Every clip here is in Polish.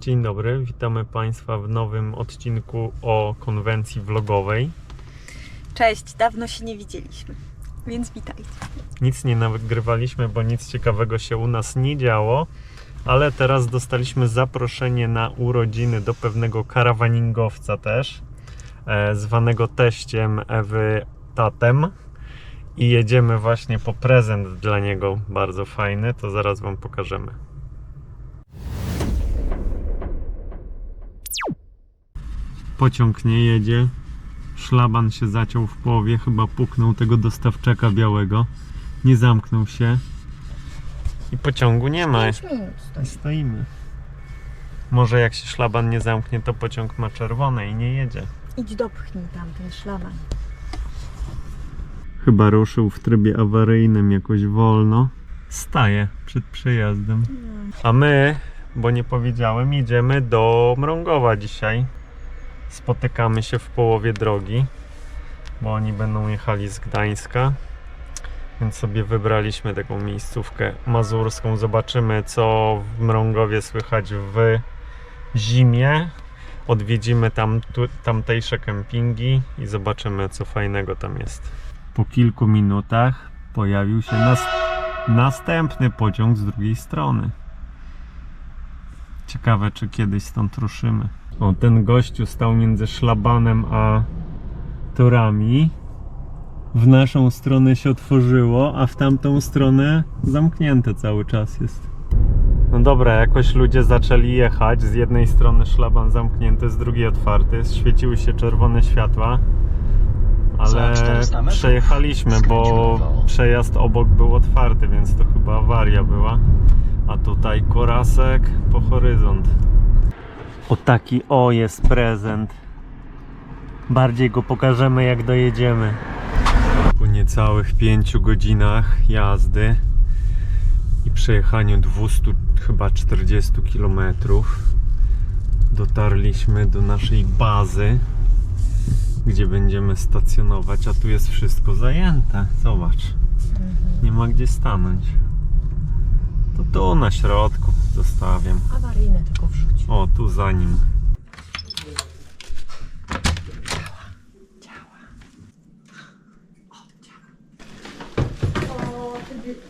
Dzień dobry, witamy Państwa w nowym odcinku o konwencji vlogowej. Cześć, dawno się nie widzieliśmy, więc witajcie. Nic nie nagrywaliśmy, bo nic ciekawego się u nas nie działo, ale teraz dostaliśmy zaproszenie na urodziny do pewnego karawaningowca też, e, zwanego teściem Ewy Tatem. I jedziemy właśnie po prezent dla niego, bardzo fajny, to zaraz Wam pokażemy. Pociąg nie jedzie. Szlaban się zaciął w połowie, chyba puknął tego dostawczaka białego. Nie zamknął się. I pociągu nie ma. I stoimy. Może jak się szlaban nie zamknie, to pociąg ma czerwone i nie jedzie. Idź dopchnij tam ten szlaban. Chyba ruszył w trybie awaryjnym jakoś wolno. Staje przed przejazdem. A my, bo nie powiedziałem, idziemy do Mrągowa dzisiaj. Spotykamy się w połowie drogi, bo oni będą jechali z Gdańska. Więc sobie wybraliśmy taką miejscówkę mazurską. Zobaczymy, co w Mrągowie słychać w zimie. Odwiedzimy tam, tu, tamtejsze kempingi i zobaczymy, co fajnego tam jest. Po kilku minutach pojawił się nas, następny pociąg z drugiej strony. Ciekawe, czy kiedyś stąd ruszymy. O, ten gościu stał między szlabanem a torami. W naszą stronę się otworzyło, a w tamtą stronę zamknięte cały czas jest. No dobra, jakoś ludzie zaczęli jechać. Z jednej strony szlaban zamknięty, z drugiej otwarty. Świeciły się czerwone światła. Ale Za 400 metrów przejechaliśmy, bo przejazd obok był otwarty, więc to chyba awaria była. A tutaj korasek po horyzont. O taki o jest prezent. Bardziej go pokażemy jak dojedziemy. Po niecałych 5 godzinach jazdy i przejechaniu 200 chyba 40 km dotarliśmy do naszej bazy gdzie będziemy stacjonować, a tu jest wszystko zajęte. Zobacz. Nie ma gdzie stanąć. To tu na środku zostawiam. Awaryjne tylko wrzuć. O, tu za nim. O,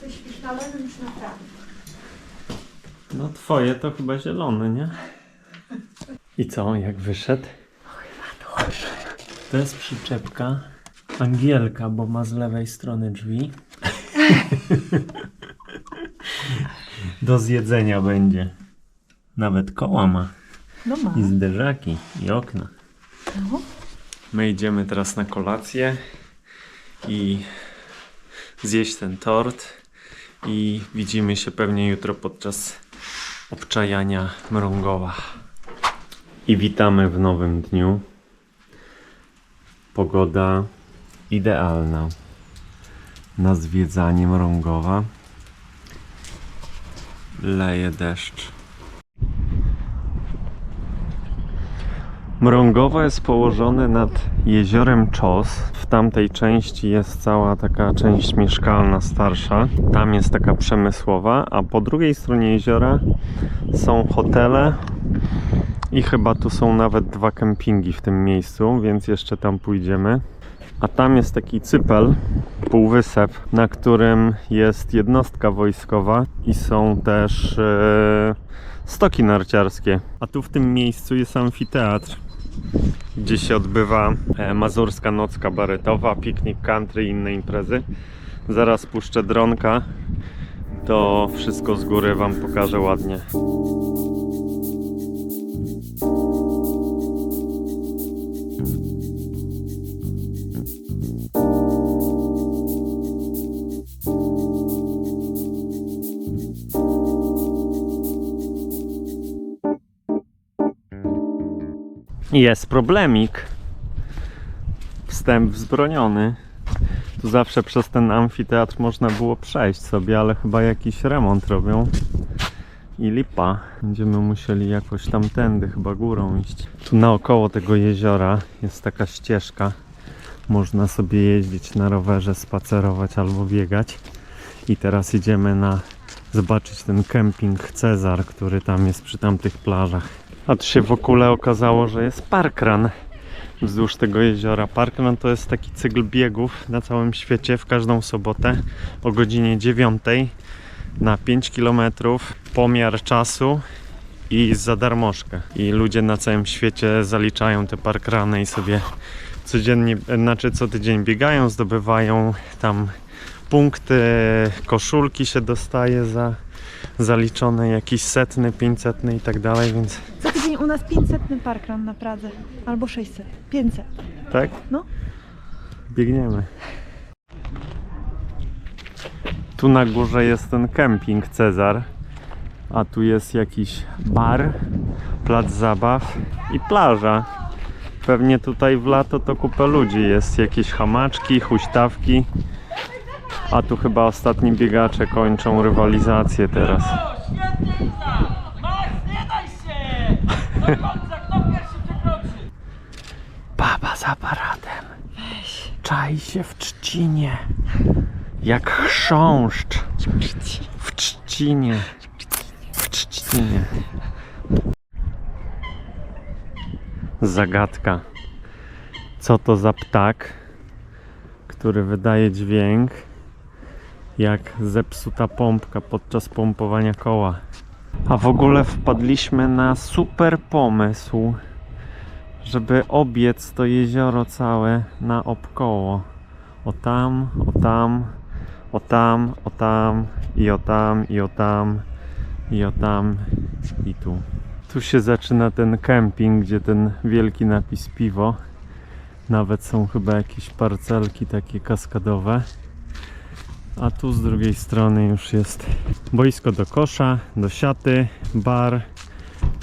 ty, śpisz na lewym czy na prawym? No twoje to chyba zielone, nie? I co, jak wyszedł? To jest przyczepka Angielka, bo ma z lewej strony drzwi. Do zjedzenia będzie. Nawet koła ma. No ma. I zderzaki, i okna. No. My idziemy teraz na kolację i zjeść ten tort. I widzimy się pewnie jutro podczas obczajania mrągowa. I witamy w nowym dniu. Pogoda idealna na zwiedzanie mrągowa. Leje deszcz. Mrągowo jest położone nad jeziorem Czos. W tamtej części jest cała taka część mieszkalna, starsza. Tam jest taka przemysłowa, a po drugiej stronie jeziora są hotele i chyba tu są nawet dwa kempingi w tym miejscu, więc jeszcze tam pójdziemy. A tam jest taki cypel, półwysep, na którym jest jednostka wojskowa i są też e, stoki narciarskie. A tu w tym miejscu jest amfiteatr, gdzie się odbywa e, Mazurska Noc Kabaretowa, piknik country i inne imprezy. Zaraz puszczę dronka, to wszystko z góry Wam pokażę ładnie. Jest problemik. Wstęp wzbroniony. Tu zawsze przez ten amfiteatr można było przejść sobie, ale chyba jakiś remont robią. I lipa. Będziemy musieli jakoś tamtędy chyba górą iść. Tu naokoło tego jeziora jest taka ścieżka. Można sobie jeździć na rowerze, spacerować albo biegać. I teraz idziemy na zobaczyć ten kemping Cezar, który tam jest przy tamtych plażach. A tu się w ogóle okazało, że jest parkran wzdłuż tego jeziora. Parkran to jest taki cykl biegów na całym świecie w każdą sobotę o godzinie 9 na 5 km, pomiar czasu i za darmożkę. I ludzie na całym świecie zaliczają te parkrany i sobie codziennie, znaczy co tydzień biegają, zdobywają tam punkty, koszulki się dostaje za zaliczone, jakiś setny, pięćsetny i tak dalej, więc Za tydzień u nas 500 parkrun na Pradze. Albo 600. 500. tak? No. Biegniemy. Tu na górze jest ten kemping Cezar, a tu jest jakiś bar, plac zabaw i plaża. Pewnie tutaj w lato to kupę ludzi jest, jakieś hamaczki, huśtawki. A tu chyba ostatni biegacze kończą rywalizację teraz. Baba z aparatem. Weź. Czai się w trzcinie. Jak chrząszcz. W trzcinie. W trzcinie. Zagadka. Co to za ptak, który wydaje dźwięk jak zepsuta pompka podczas pompowania koła. A w ogóle wpadliśmy na super pomysł żeby obiec to jezioro całe naokoło. O tam, o tam, o tam, o tam i o tam, i o tam, i o tam, i tu. Tu się zaczyna ten kemping, gdzie ten wielki napis piwo. Nawet są chyba jakieś parcelki takie kaskadowe. A tu z drugiej strony już jest boisko do kosza, do siaty, bar,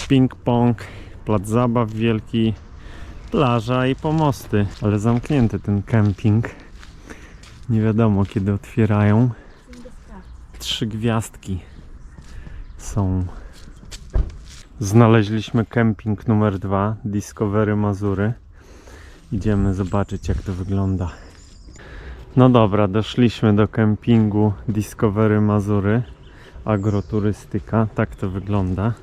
ping-pong, plac zabaw wielki, plaża i pomosty, ale zamknięty ten kemping. Nie wiadomo kiedy otwierają. Trzy gwiazdki są. Znaleźliśmy kemping numer dwa, Discovery Mazury. Idziemy zobaczyć jak to wygląda. No dobra, doszliśmy do kempingu Discovery Mazury. Agroturystyka, tak to wygląda.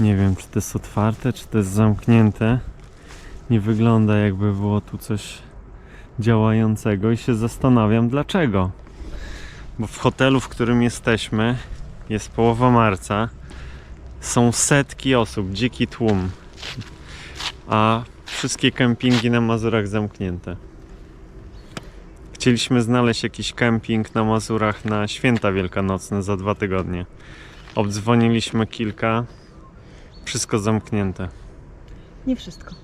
Nie wiem, czy to jest otwarte, czy to jest zamknięte. Nie wygląda, jakby było tu coś działającego, i się zastanawiam dlaczego. Bo w hotelu, w którym jesteśmy, jest połowa marca, są setki osób, dziki tłum, a wszystkie kempingi na Mazurach zamknięte. Chcieliśmy znaleźć jakiś kemping na Mazurach na święta wielkanocne za dwa tygodnie. Obdzwoniliśmy kilka, wszystko zamknięte. Nie wszystko.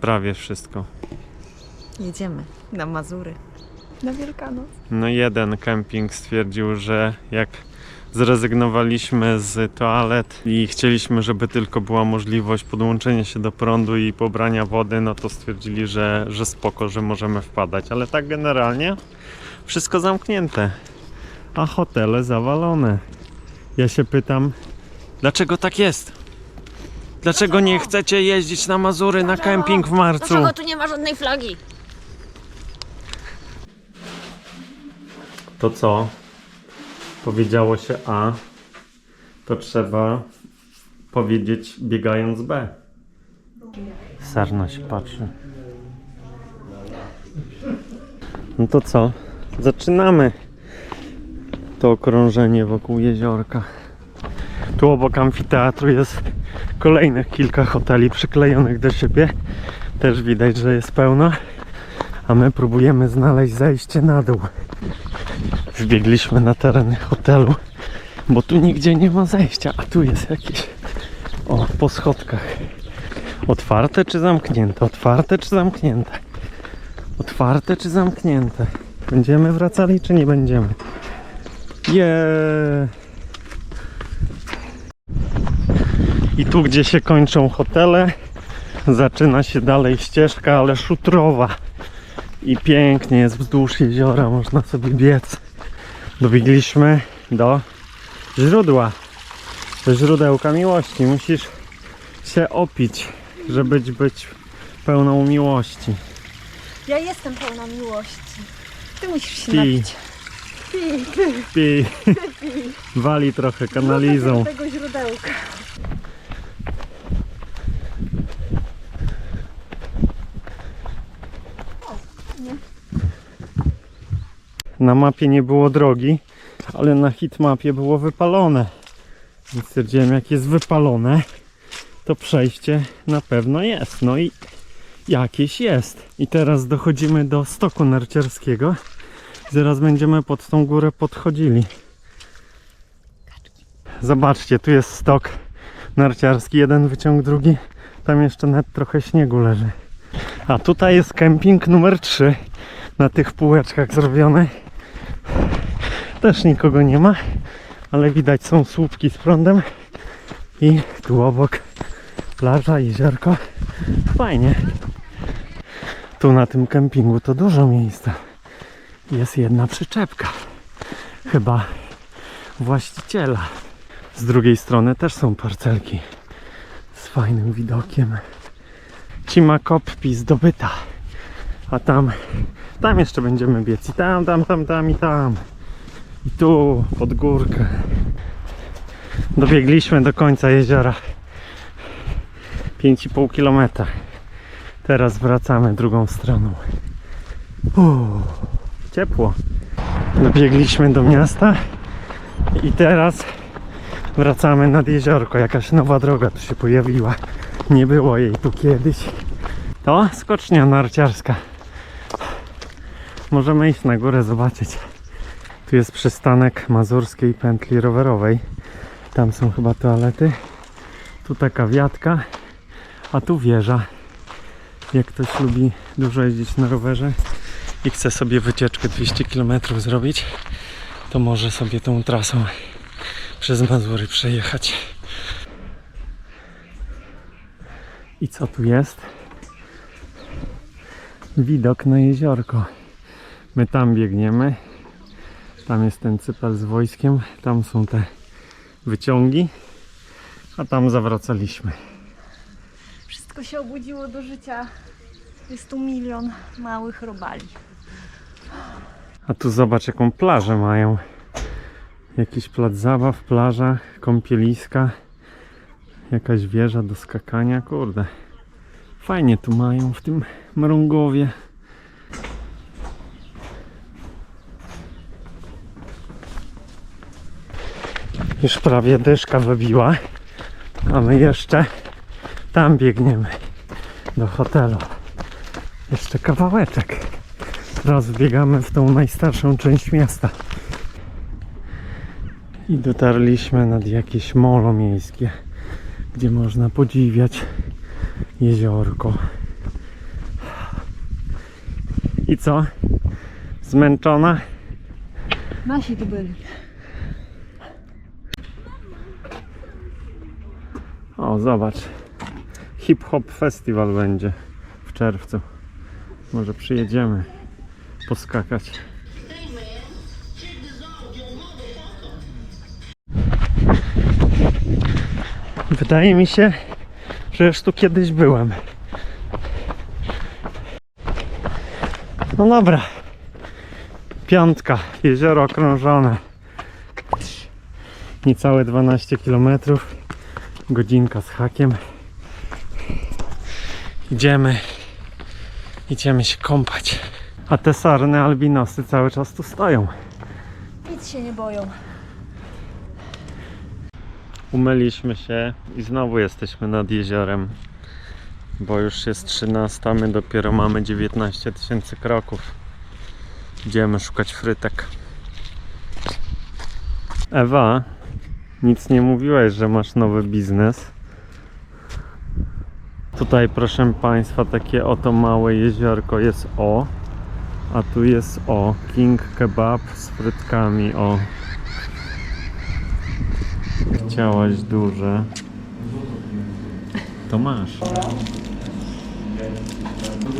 Prawie wszystko. Jedziemy na Mazury. Na Wielkanoc. No jeden kemping stwierdził, że jak zrezygnowaliśmy z toalet i chcieliśmy, żeby tylko była możliwość podłączenia się do prądu i pobrania wody, no to stwierdzili, że, że spoko, że możemy wpadać. Ale tak generalnie wszystko zamknięte, a hotele zawalone. Ja się pytam, dlaczego tak jest? Dlaczego nie chcecie jeździć na Mazury na kemping w marcu? Dlaczego tu nie ma żadnej flagi? To co? Powiedziało się A, to trzeba powiedzieć biegając B. Sarna się patrzy. No to co? Zaczynamy to okrążenie wokół jeziorka. Tu obok amfiteatru jest kolejnych kilka hoteli przyklejonych do siebie. Też widać, że jest pełno. A my próbujemy znaleźć zejście na dół. Wbiegliśmy na teren hotelu, bo tu nigdzie nie ma zejścia, a tu jest jakieś. O, po schodkach. Otwarte czy zamknięte? Otwarte czy zamknięte? Otwarte czy zamknięte? Będziemy wracali czy nie będziemy? Yeah. I tu, gdzie się kończą hotele, zaczyna się dalej ścieżka, ale szutrowa. I pięknie jest wzdłuż jeziora, można sobie biec. Dobiegliśmy do źródła, do źródełka miłości. Musisz się opić, żeby być pełną miłości. Ja jestem pełna miłości. Ty musisz się Ty. napić. Pij, ty, Pi. Wali trochę kanalizą. tego źródełka. Na mapie nie było drogi, ale na hitmapie było wypalone. Więc stwierdziłem, jak jest wypalone, to przejście na pewno jest. No i jakieś jest. I teraz dochodzimy do stoku narciarskiego. Zaraz będziemy pod tą górę podchodzili. Zobaczcie, tu jest stok narciarski, jeden wyciąg, drugi. Tam jeszcze nawet trochę śniegu leży. A tutaj jest kemping numer 3 na tych półeczkach zrobiony. Też nikogo nie ma, ale widać są słupki z prądem i tu obok plaża, jeziorko. Fajnie. Tu na tym kempingu to dużo miejsca. Jest jedna przyczepka. Chyba właściciela. Z drugiej strony też są parcelki z fajnym widokiem. Cima koppi zdobyta. A tam, tam jeszcze będziemy biec. I tam, tam, tam, tam i tam. I tu, pod górkę. Dobiegliśmy do końca jeziora. 5,5 km. Teraz wracamy drugą stroną. Uuu, ciepło. Dobiegliśmy do miasta i teraz wracamy nad jeziorko. Jakaś nowa droga tu się pojawiła. Nie było jej tu kiedyś. To skocznia narciarska. Możemy iść na górę zobaczyć. Tu jest przystanek mazurskiej pętli rowerowej. Tam są chyba toalety. Tu taka wiatka, a tu wieża. Jak ktoś lubi dużo jeździć na rowerze i chce sobie wycieczkę 200 km zrobić, to może sobie tą trasą przez Mazury przejechać. I co tu jest? Widok na jeziorko. My tam biegniemy. Tam jest ten cypel z wojskiem. Tam są te wyciągi. A tam zawracaliśmy. Wszystko się obudziło do życia. Jest tu milion małych robali. A tu zobacz jaką plażę mają. Jakiś plac zabaw, plaża, kąpieliska. Jakaś wieża do skakania. Kurde. Fajnie tu mają w tym Mrągowie. Już prawie dyszka wybiła, a my jeszcze tam biegniemy do hotelu. Jeszcze kawałeczek. Teraz wbiegamy w tą najstarszą część miasta. I dotarliśmy nad jakieś molo miejskie, gdzie można podziwiać jeziorko. I co? Zmęczona? Nasi tu byli. O, zobacz. Hip Hop Festival będzie w czerwcu. Może przyjedziemy poskakać. Wydaje mi się, że już tu kiedyś byłem. No dobra. Piątka, jezioro okrążone. Niecałe 12 kilometrów godzinka z hakiem. Idziemy, idziemy się kąpać. A te sarny albinosy cały czas tu stoją. Nic się nie boją. Umyliśmy się i znowu jesteśmy nad jeziorem. Bo już jest 13, a my dopiero mamy 19 tysięcy kroków. Idziemy szukać frytek. Ewa, nic nie mówiłeś, że masz nowy biznes. Tutaj, proszę Państwa, takie oto małe jeziorko jest o. A tu jest o. King Kebab z frytkami o. Chciałaś duże. To masz.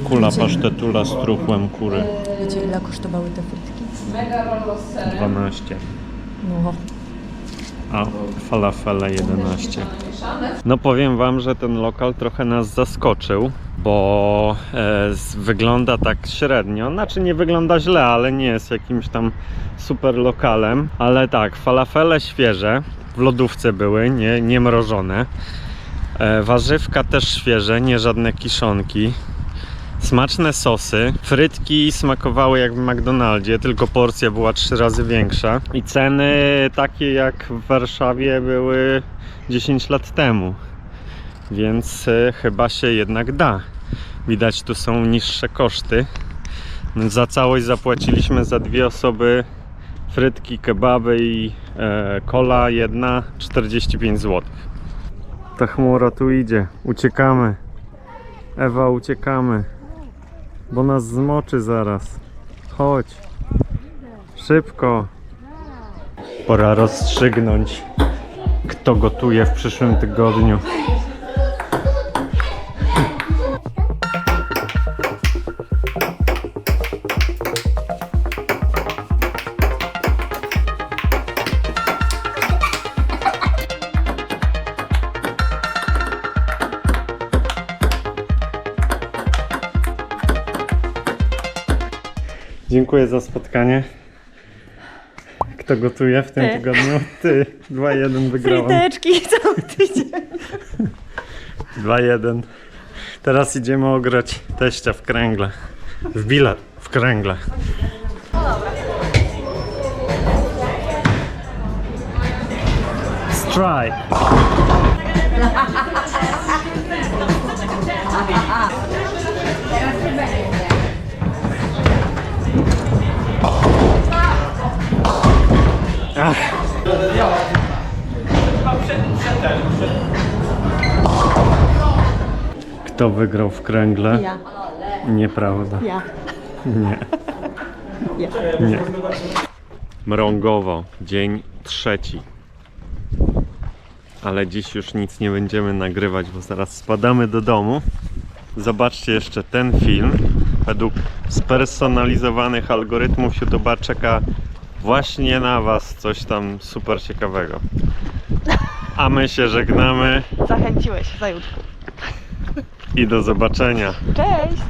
Kula pasztetula z truchłem kury. Wiecie ile kosztowały te frytki? 12. No. A falafele 11. No powiem wam, że ten lokal trochę nas zaskoczył, bo e, wygląda tak średnio. Znaczy nie wygląda źle, ale nie jest jakimś tam super lokalem. Ale tak, falafele świeże, w lodówce były, nie, nie mrożone. E, warzywka też świeże, nie żadne kiszonki. Smaczne sosy. Frytki smakowały jak w McDonaldzie, tylko porcja była trzy razy większa. I ceny takie jak w Warszawie były 10 lat temu. Więc e, chyba się jednak da. Widać tu są niższe koszty. Za całość zapłaciliśmy za dwie osoby frytki, kebaby i e, kola jedna 45 zł. Ta chmura tu idzie. Uciekamy. Ewa, uciekamy. Bo nas zmoczy zaraz. Chodź. Szybko. Pora rozstrzygnąć, kto gotuje w przyszłym tygodniu. Dziękuję za spotkanie. Kto gotuje w tym Ty. tygodniu? Ty. 2-1 wygrałam. Fryteczki cały tydzień. 2-1. Teraz idziemy ograć teścia w kręgle. W bilet, w kręgle. Strike. Ach. Kto wygrał w kręgle? Ja. Nieprawda. Ja. Nie. Ja. Nie. Mrągowo, dzień trzeci. Ale dziś już nic nie będziemy nagrywać, bo zaraz spadamy do domu. Zobaczcie jeszcze ten film. Według spersonalizowanych algorytmów YouTube'a czeka właśnie na Was coś tam super ciekawego. A my się żegnamy Zachęciłeś za jutro. i do zobaczenia. Cześć!